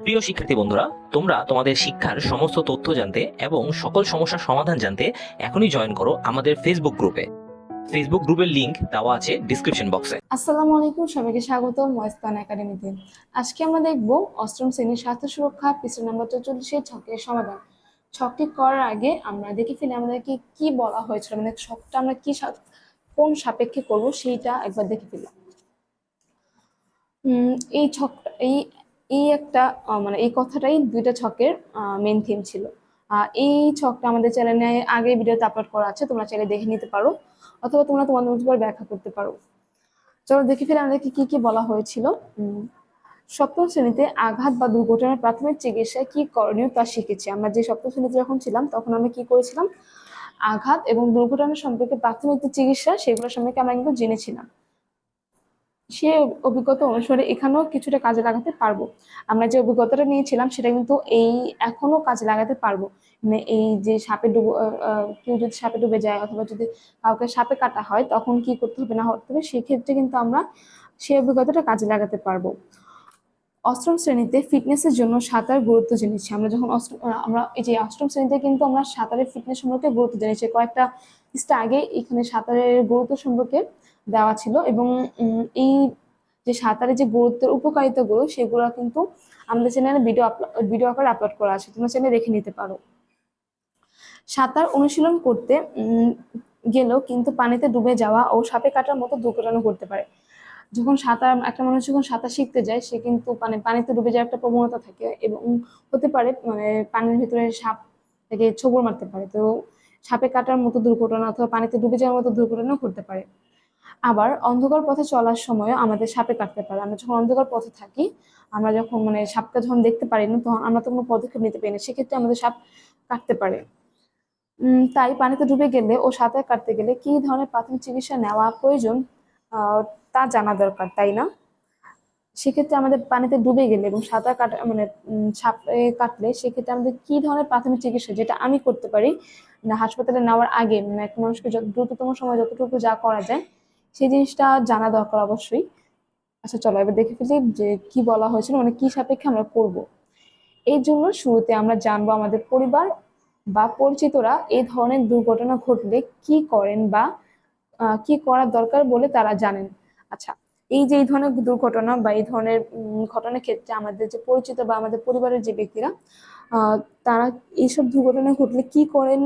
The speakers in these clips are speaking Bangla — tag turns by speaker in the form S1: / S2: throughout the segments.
S1: প্রিয় শিক্ষার্থী বন্ধুরা তোমরা তোমাদের শিক্ষার সমস্ত তথ্য জানতে এবং সকল সমস্যার সমাধান জানতে এখনই জয়েন করো আমাদের ফেসবুক গ্রুপে ফেসবুক গ্রুপের লিংক দেওয়া আছে ডিসক্রিপশন বক্সে
S2: আসসালামু আলাইকুম সবাইকে স্বাগত ময়স্তান একাডেমিতে। আজকে আমরা দেখব অষ্টম শ্রেণির স্বাস্থ্য সুরক্ষা পৃষ্ঠ নাম্বার চৌচল্লিশের ছকের সমাধান। ছকটি করার আগে আমরা দেখে ফেলি আমাদেরকে কি বলা হয়েছিল মানে ছকটা আমরা কি কোন সাপেক্ষে করব সেইটা একবার দেখে ফেলি। উম, এই ছকটা এই এই একটা মানে এই কথাটাই দুইটা ছকের মেন থিম ছিল। এই ছকটা আমাদের চ্যানেলে আগে ভিডিওতে আপলোড করা আছে, তোমরা চাইলে দেখে নিতে পারো, অথবা তোমরা তোমাদের করে ব্যাখ্যা করতে পারো। চলো দেখে ফেলে আমাদেরকে কি কি বলা হয়েছিল। সপ্তম শ্রেণীতে আঘাত বা দুর্ঘটনার প্রাথমিক চিকিৎসায় কি করণীয় তা শিখেছি। আমরা যে সপ্তম শ্রেণীতে যখন ছিলাম, তখন আমরা কি করেছিলাম? আঘাত এবং দুর্ঘটনা সম্পর্কে প্রাথমিক চিকিৎসা সেগুলো সম্পর্কে আমরা কিন্তু জেনেছিলাম। সে অভিজ্ঞতা অনুসারে এখানেও কিছুটা কাজে লাগাতে পারব। আমরা যে অভিজ্ঞতাটা নিয়েছিলাম সেটা কিন্তু এই এখনও কাজে লাগাতে পারব। মানে এই যে সাপে ডুবে কেউ যদি সাপে ডুবে যায় অথবা যদি কাউকে সাপে কাটা হয়, তখন কি করতে হবে না করতে হবে? সেক্ষেত্রে কিন্তু আমরা সেই অভিজ্ঞতাটা কাজে লাগাতে পারব। অষ্টম শ্রেণীতে ফিটনেসের জন্য সাঁতার গুরুত্ব জেনেছি। আমরা যখন আমরা এই যে অষ্টম শ্রেণীতে কিন্তু আমরা সাঁতারের ফিটনেস সম্পর্কে গুরুত্ব জেনেছি। কয়েকটা আগে এখানে সাঁতারের গুরুত্ব সম্পর্কে দেওয়া ছিল এবং এই যে সাঁতারের যে গুরুত্বের উপকারিতাগুলো সেগুলো কিন্তু আমাদের চ্যানেলে ভিডিও ভিডিও আকারে আপলোড করা আছে, তোমরা চ্যানেলে দেখে নিতে পারো। সাঁতার অনুশীলন করতে গেলেও কিন্তু পানিতে ডুবে যাওয়া ও সাপে কাটার মতো দুর্ঘটনা ঘটতে পারে। যখন সাঁতার, একটা মানুষ যখন সাঁতার শিখতে যায়, সে কিন্তু মানে পানিতে ডুবে যাওয়ার একটা প্রবণতা থাকে এবং হতে পারে মানে পানির ভিতরে সাপ থেকে ছোবর মারতে পারে। তো সাপে কাটার মতো দুর্ঘটনা অথবা পানিতে ডুবে যাওয়ার মতো দুর্ঘটনা ঘটতে পারে। আবার অন্ধকার পথে চলার সময়ও আমাদের সাপে কাটতে পারে। আমরা যখন অন্ধকার পথে থাকি, আমরা যখন মানে সাপকে যখন দেখতে পারি না, তখন আমরা তো কোনো পদক্ষেপ নিতে পারি না, সেক্ষেত্রে আমাদের সাপ কাটতে পারে। তাই পানিতে ডুবে গেলে ও সাঁতার কাটতে গেলে কি ধরনের প্রাথমিক চিকিৎসা নেওয়া প্রয়োজন তা জানা দরকার, তাই না? সেক্ষেত্রে আমাদের পানিতে ডুবে গেলে এবং সাঁতার কাটা মানে সাপে কাটলে সেক্ষেত্রে আমাদের কি ধরনের প্রাথমিক চিকিৎসা যেটা আমি করতে পারি হাসপাতালে নেওয়ার আগে মানে একটা মানুষকে যত দ্রুততম সময় যতটুকু যা করা যায় সেই জিনিসটা জানা দরকার অবশ্যই। আচ্ছা চলো এবার দেখে ফেলি যে কি বলা হয়েছিল মানে কি সাপেক্ষে আমরা করব এই জন্য শুরুতে আমরা জানব আমাদের পরিবার বা পরিচিতরা এই ধরনের দুর্ঘটনা ঘটলে কি করেন বা কি করার দরকার বলে তারা জানেন। আচ্ছা এই যে এই ধরনের দুর্ঘটনা বা এই ধরনের ঘটনার ক্ষেত্রে আমাদের যে পরিচিত বা আমাদের পরিবারের যে ব্যক্তিরা তারা এইসব দুর্ঘটনা ঘটলে কি করেন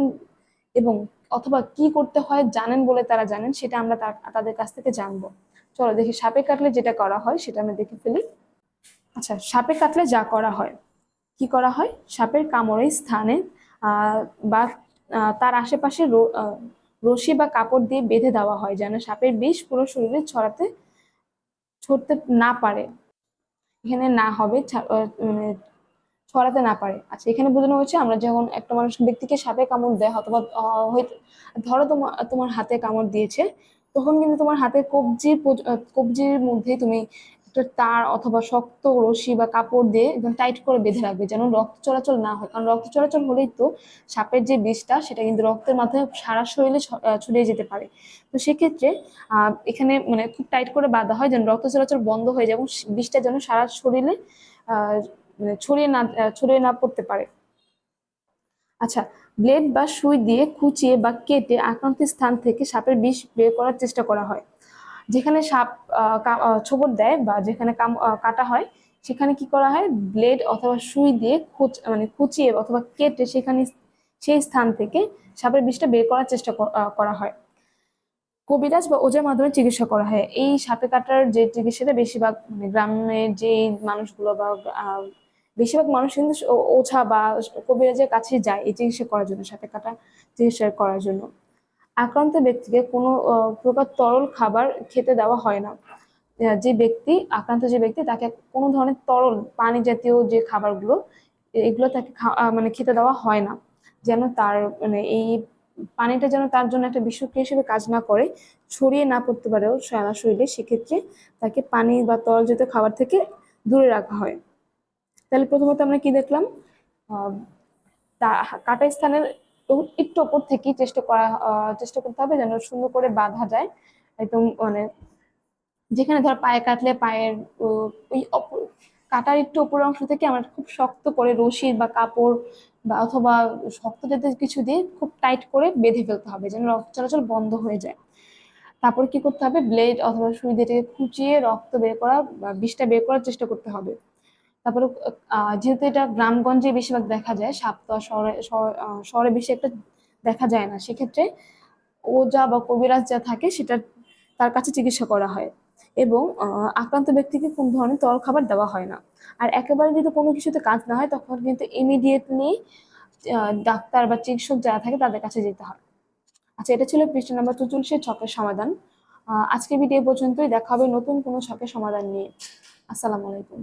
S2: এবং অথবা কি করতে হয় জানেন বলে তারা জানেন, সেটা আমরা তাদের কাছ থেকে জানব। চলো দেখি সাপে কাটলে যেটা করা হয়, সেটা আমরা দেখে ফেলি। আচ্ছা সাপে কাটলে যা করা হয়, কি করা হয়? সাপের কামড়ের স্থানে বা তার আশেপাশে রশি বা কাপড় দিয়ে বেঁধে দেওয়া হয়, যেন সাপের বিষ পুরো শরীরে ছড়াতে, ছড়তে না পারে। এখানে না হবে ছড়াতে না পারে। আচ্ছা এখানে বোঝানো হয়েছে আমরা যখন একটা মানুষ ব্যক্তিকে সাপে কামড় দেয় অথবা ধরো তোমার তোমার হাতে কামড় দিয়েছে, তখন কিন্তু তোমার হাতে পর্য- কবজির মধ্যে তুমি একটা তার অথবা শক্ত রশি বা কাপড় দিয়ে একদম টাইট করে বেঁধে রাখবে, যেন রক্ত চলাচল না হয়। কারণ রক্ত চলাচল হলেই তো সাপের যে বিষটা, সেটা কিন্তু রক্তের মাধ্যমে সারা শরীরে ছড়িয়ে যেতে পারে। তো সেক্ষেত্রে এখানে মানে খুব টাইট করে বাঁধা হয় যেন রক্ত চলাচল বন্ধ হয়ে যায় এবং বিষটা যেন সারা শরীরে মানে ছড়িয়ে না ছড়িয়ে না পড়তে পারে। আচ্ছা ব্লেড বা সুই দিয়ে খুঁচিয়ে বা কেটে আক্রান্ত স্থান থেকে সাপের বিষ বের করার চেষ্টা করা হয়। যেখানে সাপ ছোবর দেয় বা যেখানে কাটা হয়, সেখানে কি করা হয়? ব্লেড অথবা সুই দিয়ে খুচ মানে খুঁচিয়ে অথবা কেটে সেখানে সেই স্থান থেকে সাপের বিষটা বের করার চেষ্টা করা হয়। কবিরাজ বা ওঝার মাধ্যমে চিকিৎসা করা হয়। এই সাপে কাটার যে চিকিৎসাটা বেশিরভাগ মানে গ্রামের যে মানুষগুলো বা বেশিরভাগ মানুষ কিন্তু ওঝা বা কবিরাজের কাছে যায়, এই চিকিৎসা করার জন্য সাপে কাটা চিকিৎসা করার জন্য। আক্রান্ত ব্যক্তিকে কোনো প্রকার তরল খাবার খেতে দেওয়া হয় না। যে ব্যক্তি, আক্রান্ত যে ব্যক্তি, তাকে কোনো ধরনের তরল, পানি জাতীয় যে খাবারগুলো এগুলো তাকে মানে খেতে দেওয়া হয় না। যেন তার মানে এই পানিটা যেন তার জন্য একটা বিষক্রিয়া হিসেবে কাজ না করে, ছড়িয়ে না পড়তে পারেও সারা শরীরে, সেক্ষেত্রে তাকে পানি বা তরল জাতীয় খাবার থেকে দূরে রাখা হয়। তাহলে প্রথমত আমরা কি দেখলাম? কাটা স্থানের একটু ওপর থেকেই চেষ্টা করা চেষ্টা করতে হবে যেন সুন্দর করে বাঁধা যায়। একদম মানে যেখানে ধর পায়ে কাটলে পায়ের ওই কাটার একটু উপরের অংশ থেকে আমরা খুব শক্ত করে রশি বা কাপড় বা অথবা শক্ত জাতীয় কিছু দিয়ে খুব টাইট করে বেঁধে ফেলতে হবে যেন রক্ত চলাচল বন্ধ হয়ে যায়। তারপর কি করতে হবে? ব্লেড অথবা সুই দিয়ে খুঁচিয়ে রক্ত বের করা বা বিষটা বের করার চেষ্টা করতে হবে। তারপরে যেহেতু এটা গ্রামগঞ্জে বেশিরভাগ দেখা যায় সাপ তো আর শহরে শহরে বেশি একটা দেখা যায় না। সেক্ষেত্রে ওজা বা কবিরাজ যা থাকে সেটা তার কাছে চিকিৎসা করা হয় এবং আক্রান্ত ব্যক্তিকে কোন ধরনের তরল খাবার দেওয়া হয় না। আর একেবারে যদি কোনো কিছুতে কাজ না হয়, তখন কিন্তু ইমিডিয়েটলি ডাক্তার বা চিকিৎসক যারা থাকে তাদের কাছে যেতে হয়। আচ্ছা এটা ছিল পৃষ্ঠা নাম্বার চৌচল্লিশের ছকের সমাধান। আজকে ভিডিও পর্যন্তই। দেখা হবে নতুন কোনো ছকের সমাধান নিয়ে। আসসালামু আলাইকুম।